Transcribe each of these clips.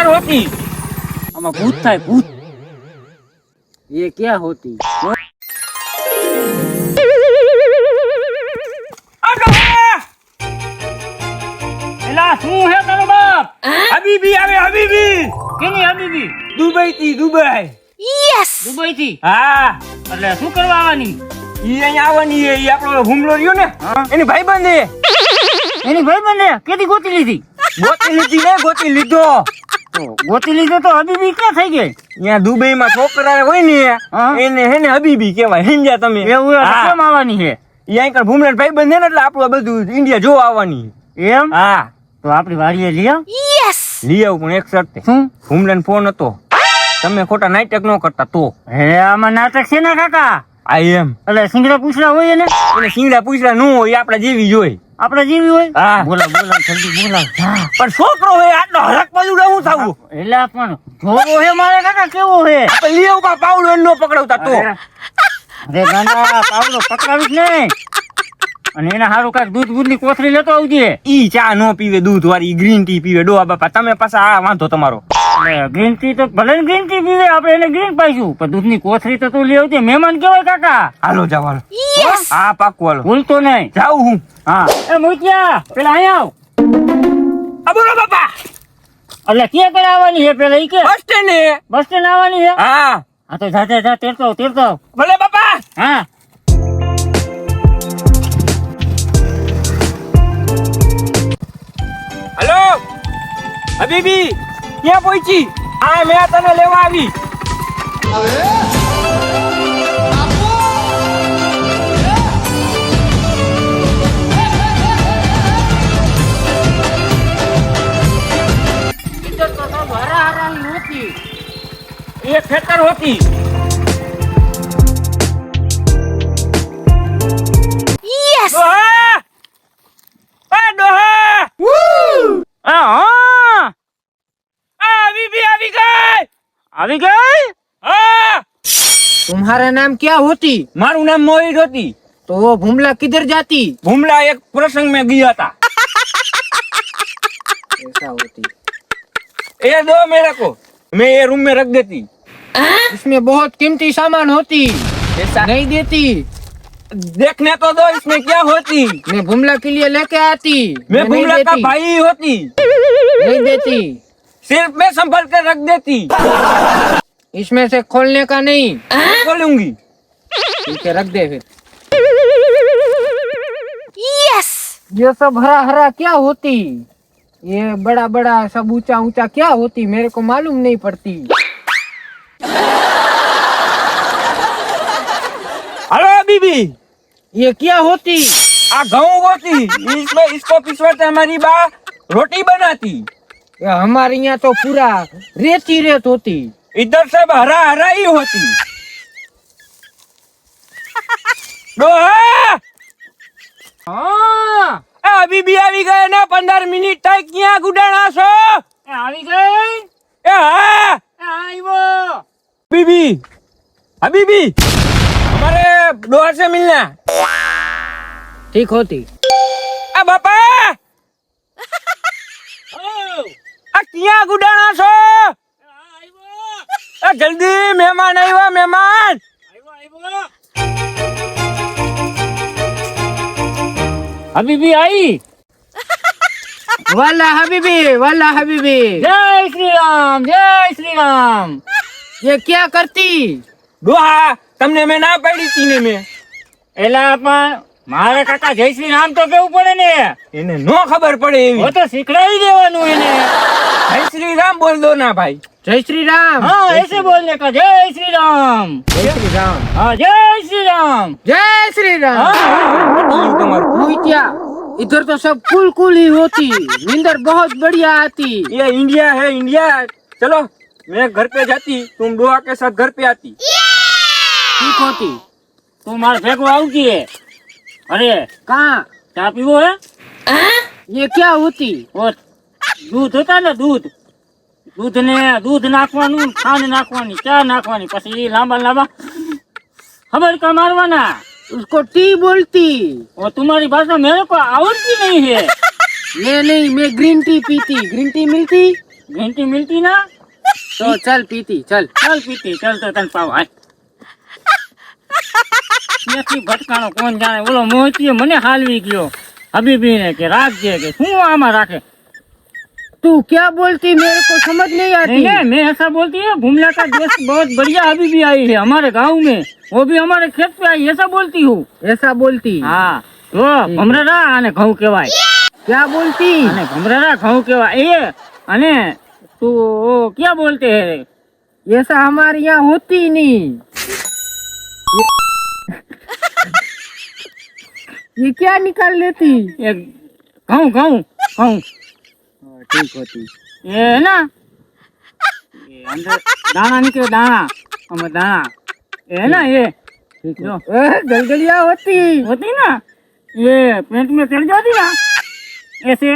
Factor હોતી આમાં ભૂત થાય ભૂત ये क्या होती આ ડોહા! એલા શું હે તારો બાપ હબીબી આવે હબીબી કેની હબીબી દુબઈ થી દુબઈ દુબઈ થી હા એટલે શું કરવા આવવાની ઈ અહીંયા આવવાની છે ઈ આપણો હુમલો રહ્યો ને હા. એની ભાઈબંધ છે એની ભાઈ બંને કેદી ગોતી લીધી ગોતી લીધી ને ગોતી લીધો તો ગોતી લીધો તો હબીબી ક્યાં થઈ ગઈ? ત્યાં દુબઈ માં છોકરા હોય ને એને હે ને હબીબી કેવાય સમજ્યા તમે. એવું. કેમ આવવાની છે? અહીંયા અહીં ભૂમરાજ ભાઈબંધ બંધ ને એટલે આપણું બધું ઇન્ડિયા જોવા આવવાની. એમ? હા. તો આપણી વાડીએ લઈ આવ. લઈ આવું પણ એક શરતે. શું? ભૂમરાન ફોન હતો. તમે ખોટા નાટક ન કરતા તો. હે આમાં નાટક છે ને કાકા? આઈ એમ. એટલે સિંગડા પૂછડા હોય ને સિંગડા પૂછડા ન હોય ઈ જેવી જ હોય. આપણે જેવી હોય? હા. બોલા બોલા જલ્દી બોલા પણ છોકરો હોય આટલો હરક બાજુ હું. થાવું એટલે પણ જોવો હે મારે કાકા કેવો હે? લીઓ કા આવું પાવડો ન પકડવતા તો. અરે. ગાંડા પાવડો પકડાવીશ ને અને એના હારું કાંઈક દૂધ બૂધની કોથળી લેતો આવજે. ઈ ચા નો પીવે દૂધ વાળી ગ્રીન ટી પીવે. ડો બાપા તમે પાછા આ વાંધો તમારો. ગ્રીન ટી તો ભલે ગ્રીન ટી પીવે આપણે એને ગ્રીન પાઈશું. પણ દૂધની કોથળી તો તું લઈ આવજે. મહેમાન કેવાય કાકા? હાલો જાવ હાલો. હા પાકું હાલો. ભૂલતો નહીં. જાઉં હું. હા. એ મોતિયા પેલા અહીંયા આવ. આ બોલો બાપા. એટલે ક્યાં કરે આવવાની છે પેલા ઈ કે? Bus stand. ને બસ સ્ટેન્ડ આવવાની છે? હા. હા તો જા જા જા તેરતો આવ, તેરતો ભલે બાપા. હા. હલો. હબીબી ક્યાં પહોંચી હા મેં તને લેવા આવી. એ ખેતર હોતી. तुम्हारा नाम क्या होती? मारू नाम मोहित होती। तो वो भूमला किधर जाती? भूमला एक प्रसंग में गया था। ऐसा होती। ये दो मेरे को। मैं ये रूम में रख देती। इसमें बहुत कीमती सामान होती। ऐसा नहीं देती। देखने तो दो इसमें क्या होती? मैं भूमला के लिए लेके आती। मैं भूमला का भाई होती। नहीं देती। सिर्फ़ मैं संभल कर रख देती। इसमें से खोलने का नहीं। खोलूँगी। ठीक है रख दे फिर। यस ये सब हरा हरा क्या होती? ये बड़ा बड़ा सब ऊँचा ऊँचा क्या होती? मेरे को मालूम नहीं पड़ती। हेलो बीबी। ये क्या होती? आ गेहूँ होती। इसमें इसको पिसवाते हमारी बा रोटी बनाती। ये हमारे यहाँ तो पूरा रेत ही रेत होती। इधर सब हरा हरा ही होती ડોહા હા આ બીબી આવી ગયા ને પંદર મિનિટ થાય ક્યાં ગુડાણા છો એ આવી ગઈ એ હા એ આવ્યો बीबी हाँ बीबी हमारे डोहर से मिलना ठीक होती મહેમાન આવ્યા મહેમાન હબીબી આવી वाला हबीबी वाला हबीबी જય શ્રી રામ જય શ્રી રામ ये क्या करती ડોહા તમને મેં ના પાડી હતી ને મેં એલા પણ મારે કાકા જય શ્રી રામ તો કેવું પડે ને એને નો ખબર પડે હું એવી તો શીખડાવી દેવાનું એને જય શ્રી રામ બોલ દો ના ભાઈ जय श्री राम हाँ ऐसे बोलने का जय श्री राम जय श्री राम हाँ जय श्री राम जय श्री राम ઈ તમારું मोहितिया इधर तो सब कुल कुल ही होती नींदर बहुत बढ़िया आती ये इंडिया है इंडिया चलो मैं घर पे जाती तुम डोहा के साथ घर पे आती ठीक होती તું મારે ભેગો આવજે અરે कहाँ ચા પીવો હે ये क्या होती ઓ દૂધ હતા ને દૂધ દૂધ ને દૂધ નાખવાનું ને ખાંડ નાખવાની ચા નાખવાની પછી લાંબા લાંબા ખબર કા મારવાના उसको टी बोलती वो तुम्हारी भाषा मेरे को आवड़ती नहीं है मैं नहीं मैं ग्रीन टी पीती ग्रीन टी मिलती घंटी मिलती ना તો ચલ પીતી ચલ चल पीती चल तो तन पाव हाल ત્યાંથી ભટકાણો કોણ જાણે ઓલો મોહતીએ મને હાલવી ગયો હબીબીને કે રાખજે કે શું આમાં રાખે તું ક્યાં બોલતી મેરે को समझ नहीं नहीं आती नहीं मैं ऐसा बोलती है घुमला का दोस्त बहुत बढ़िया हबीबी आई है हमारे गांव में वो भी हमारे खेत पे आई ऐसा बोलती हूँ ऐसा बोलती હા જો ભમરારા અને ઘઉં કહેવાય क्या बोलती અને ભમરારા ઘઉં કહેવાય એ અને તું ઓ ક્યાં બોલતે હે ऐसा हमारे यहाँ होती नहीं ये, ये क्या निकाल लेती એ ઘઉં ઘઉં ઠીક હતી. એ ના. દાણા નીકળે દાણા. અમે દાણા. એ ના એ. ગલગલિયા હોતી. હોતી ના? એ પેન્ટ મેં ચડ જતી ના એસે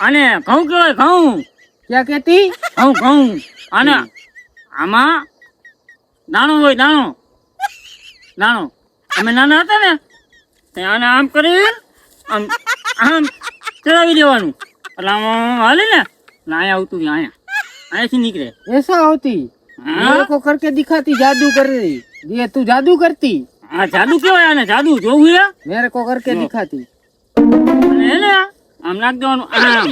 અને ઘઉં કહેવાય ઘઉં. ક્યાં કહેતી? ઘઉં ઘઉં. અને આમાં દાણો હોય દાણો. દાણો. અમે નાના હતા ને? અને આમ કરી આમ આમ ચડાવી દેવાનું એટલે આમ હાલે ને એટલે અહીંયા આવતું રહે, અહીંયા અહીંયાથી નીકળે ऐसा होती हाँ? मेरे को करके दिखाती जादू कर रही ये तू जादू करती આ જાદુ કેવાય આને જાદુ જોવું હે मेरे को करके जो। दिखाती અને એને આમ નાખ દેવાનું આમ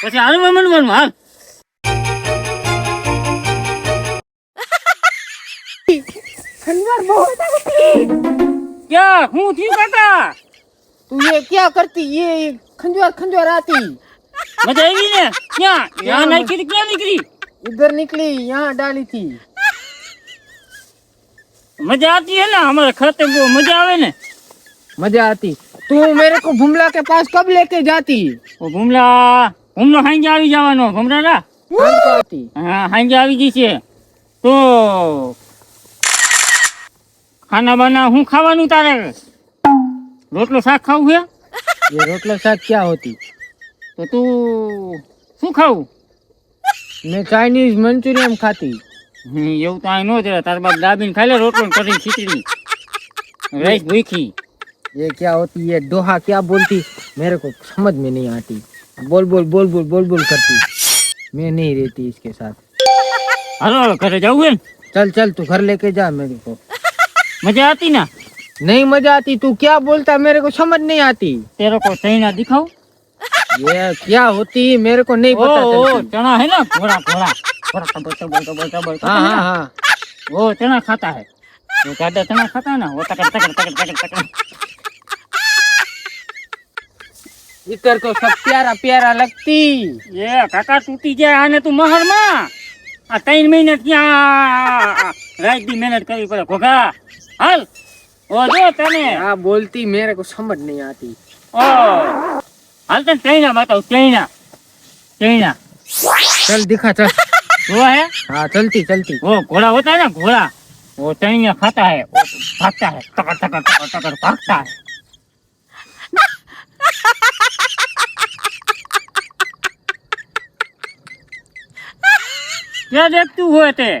પછી હાલ મનવાનું હાલ खंजर बहुत होती ક્યાં હું થયું કાકા तू ये क्या करती ये खंजर खंजर आती મજા આવી ને ક્યાં ત્યાં નાખી હતી, ક્યાં નીકળી इधर निकली यहाँ डाली थी મજા આતી હે ને અમારે ખાતે બહુ મજા આવે ને मजा आती तू मेरे को भुमला के पास कब लेके जाती ઓ ભૂમલા ભૂમલો હાંજે આવી જવાનો ભૂમરાડા शाम को आती હા હાંજે આવી જશે તો ખાના બાના હું ખાવાનું તારે રોટલો શાક ખાવું છે ये रोटला शाक क्या होती તો તું શું ખાવું मैं चाइनीज मंचूरियन खाती હમ, એવું તો અહીં ન જરા તાર બાપ દાબીને ખાઈ લે રોટલો ને કઢી ખીચડી રહીશ ભૂખી ये क्या होती ये दोहा क्या बोलती मेरे को समझ में नहीं आती बोल बोल बोल बोल बोल बोल करती मैं नहीं रहती इसके साथ હાલો હાલો ઘરે જવું હે ને चल चल तू घर लेके जा मेरे को મજા આતી ના नहीं मजा आती तू क्या बोलता मेरे को समझ नहीं आती તેરો કો ચૈના દિખાવ ये क्या होती मेरे को नहीं ओ पता ओ चलती चना है ना घोड़ा घोड़ा घोड़ा टबर टबर टबर टबर हाँ हाँ हाँ वो चना खाता है वो ज्यादा चना खाता है ना वो तकड़ तकड़ तकड़ तकड़ तकड़ इधर तो सब प्यारा प्यारा लगती ये કાકા તૂટી જાય આને તું મહર માં આ ત્રણ મહિને ત્યાં રાત દી મહેનત કરવી પડે ઘોઘા હાલ आ बोलती मेरे को समझ नहीं आती। ओ तो चल दिखा चल। वो है? हाँ चलती चलती। वो घोड़ा होता है ना घोड़ा। वो चैया खाता है वो भागता है टकर टकर टकर टकर भागता है। क्या देख तू हुए थे?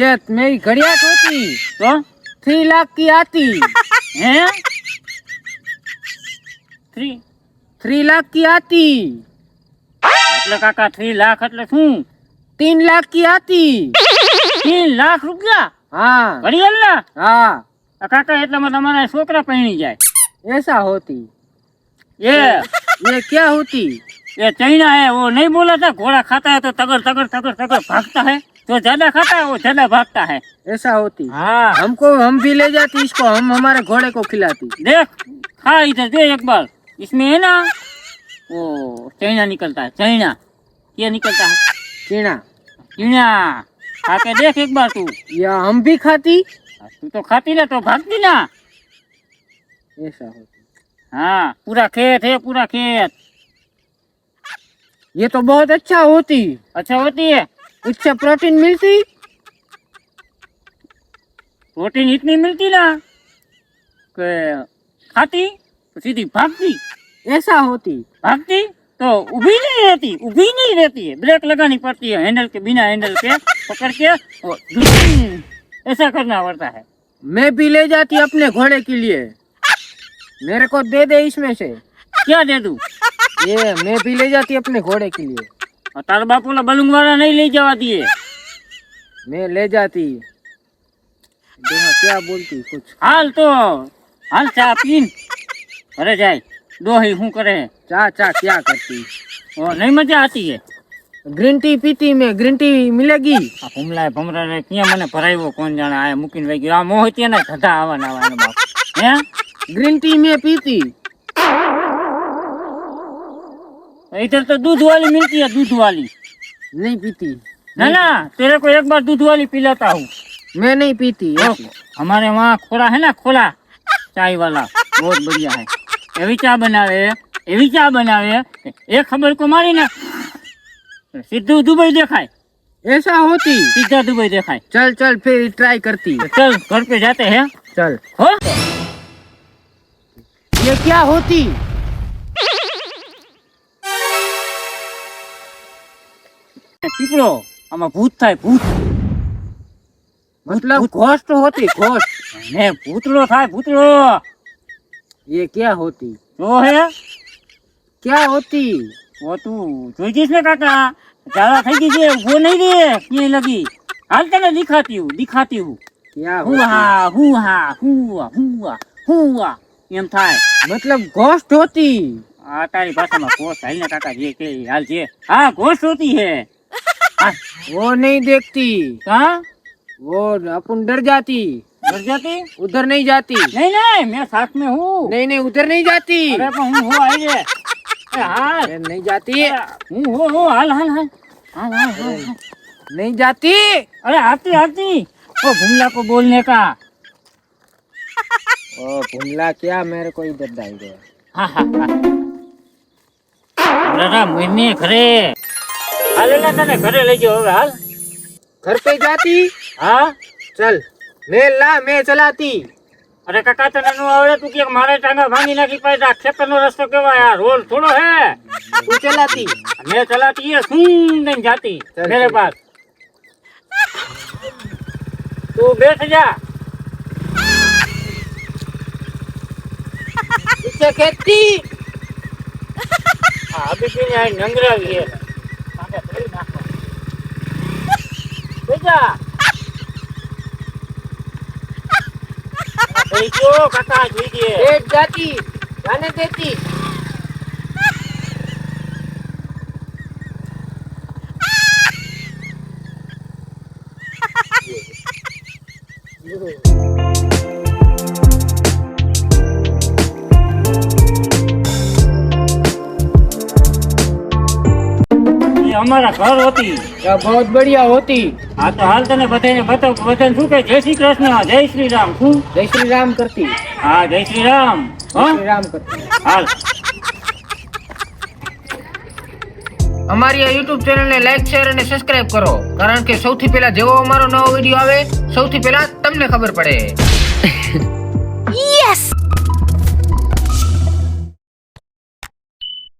ये मेरी घड़ियात होती तो? थ्री लाख की आती हैं થ્રી थ्री लाख की आती એટલે કાકા થ્રી લાખ એટલે શું तीन लाख की आती તીન લાખ રૂપિયા हाँ ઘડિયાળના हाँ આ કાકા એટલામાં તમારા છોકરા પહેણી જાય ऐसा होती એ ये क्या होती ये चाइना है वो नहीं बोला था घोड़ा खाता है तो तगड़ तगड़ तगड़ तगड़ भागता है जो ज़्यादा खाता है वो ज़्यादा भागता है। ऐसा होती। हाँ। हमको हम भी ले जाती इसको हम हमारे घोड़े को खिलाती। देख खा इधर दे एक बार। इसमें है ना वो चैना निकलता है चैना। ये निकलता है। चीना। चीना। खा के देख एक बार तू। या हम भी खाती? तू तो खाती ना तो भागती ना। ऐसा होती। हाँ पूरा खेत है पूरा खेत। ये तो बहुत अच्छा होती। अच्छा होती है? इससे प्रोटीन मिलती? प्रोटीन इतनी मिलती ना कि खाती तो सीधी भागती। ऐसा होती। भागती तो उभी नहीं रहती उभी नहीं रहती है। ब्रेक लगानी पड़ती है हैंडल के बिना हैंडल के पकड़ के और ऐसा करना पड़ता है। मैं भी ले जाती अपने घोड़े के लिए। मेरे को दे दे इसमें से। क्या दे दूँ? ये मैं भी ले जाती अपने घोड़े के लिए। તારા બાપુને બલુંગ વાળા નહીં લઈ જવા દઈએ મેં લે જાતી. ક્યાં બોલતી? કુછ હાલ તો. હાલ ચા પીન. અરે જાય. ડોહી હું કરે? ચા ચા ક્યાં કરતી? ઓ નહીં મજા આતી હે ગ્રીન ટી પીતી મેં. ગ્રીન ટી મિલેગી. આ ભમલા ભમરા ને ક્યાં મને ભરાયો કોણ જાણે? આ મૂકીને વહી ગયો. આ મોહ ત્યાં ધંધા આવવાના આવવાના બાપ. હે? ગ્રીન ટી મેં પીતી. इधर तो दूध वाली मिलती है दूध वाली नहीं पीती ना ना तेरे को एक बार दूध वाली पिलाता हूँ मैं नहीं पीती तो हमारे वहाँ खोला है ना खोला चाय वाला बहुत बढ़िया है એવી ચા બનાવે એવી ચા બનાવે એ ખબર કો મારી ને સીધું દુબઈ દેખાય ऐसा होती सीधा दुबई देखाय चल चल फिर ट्राई करती तो चल घर पे जाते हैं चल हो ये क्या होती પીપળો. આમાં ભૂત થાય ભૂત. મતલબ ઘોસ્ટ હોતી ઘોસ્ટ ને ભૂતળો થાય ભૂતળો. એ ક્યાં હોતી? જો હે. ક્યાં હોતી? ઓ તું જોઈ જઈશ ને કાકા? ઝાડા થઈ ગઈ છે ઊભો નહીં રે ક્યાંય લગી. હાલ તને દેખાતી હું દેખાતી હું. હુહા હુહા હુઆ હુઆ હુઆ એમ થાય. મતલબ ઘોસ્ટ હોતી? આ તારી ભાષામાં ઘોસ્ટ હાલ ને કાકા જે કે હાલ છે હા ઘોસ્ટ હોતી હે. वो नहीं देखती हाँ? वो अपन डर जाती। डर जाती? उधर नहीं जाती। नहीं नहीं मैं साथ में हूँ। नहीं नहीं उधर नहीं जाती। अरे नहीं जाती। हूँ हो हाल हाल हाल। हाल हाल नहीं जाती। अरे आती आती। वो भूमला को बोलने का। ओ भूमला क्या मेरे को इधर डाल गया हाँ हाँ हाँ। मेरा खरे। હાલે ના તને ઘરે લઈ જાઓ હવે હાલ घर पे जाती હા चल मैं ला मैं चलाती અરે કાકા તને નું આવડે તું કે મારે ટાંગા ભાંગી નાખી પાછા ખેતર નો રસ્તો કેવાય યાર રોડ થોડો હે तू चलाती मैं चलाती है सुन नहीं जाती चल, मेरे चल। पास तू बैठ जा पीछे खेती हाँ अभी भी नहीं आई જા કાકા જોઈ દે એક જાતિ જાને દેતી जाने देती એ અમારા ઘર હતી क्या बहुत बढ़िया होती હા તો હાલ તને બધાને બતાવ બધાને શું કે જય શ્રી કૃષ્ણ જય શ્રી રામ શું जय श्री राम करती હા જય શ્રી રામ जय હા श्री राम करती હાલ અમારી આ યુટ્યુબ ચેનલને લાઈક શેર અને સબસ્ક્રાઇબ કરો કારણ કે સૌથી પહેલા જેવો અમારો નવો વિડીયો આવે સૌથી પહેલા તમને ખબર પડે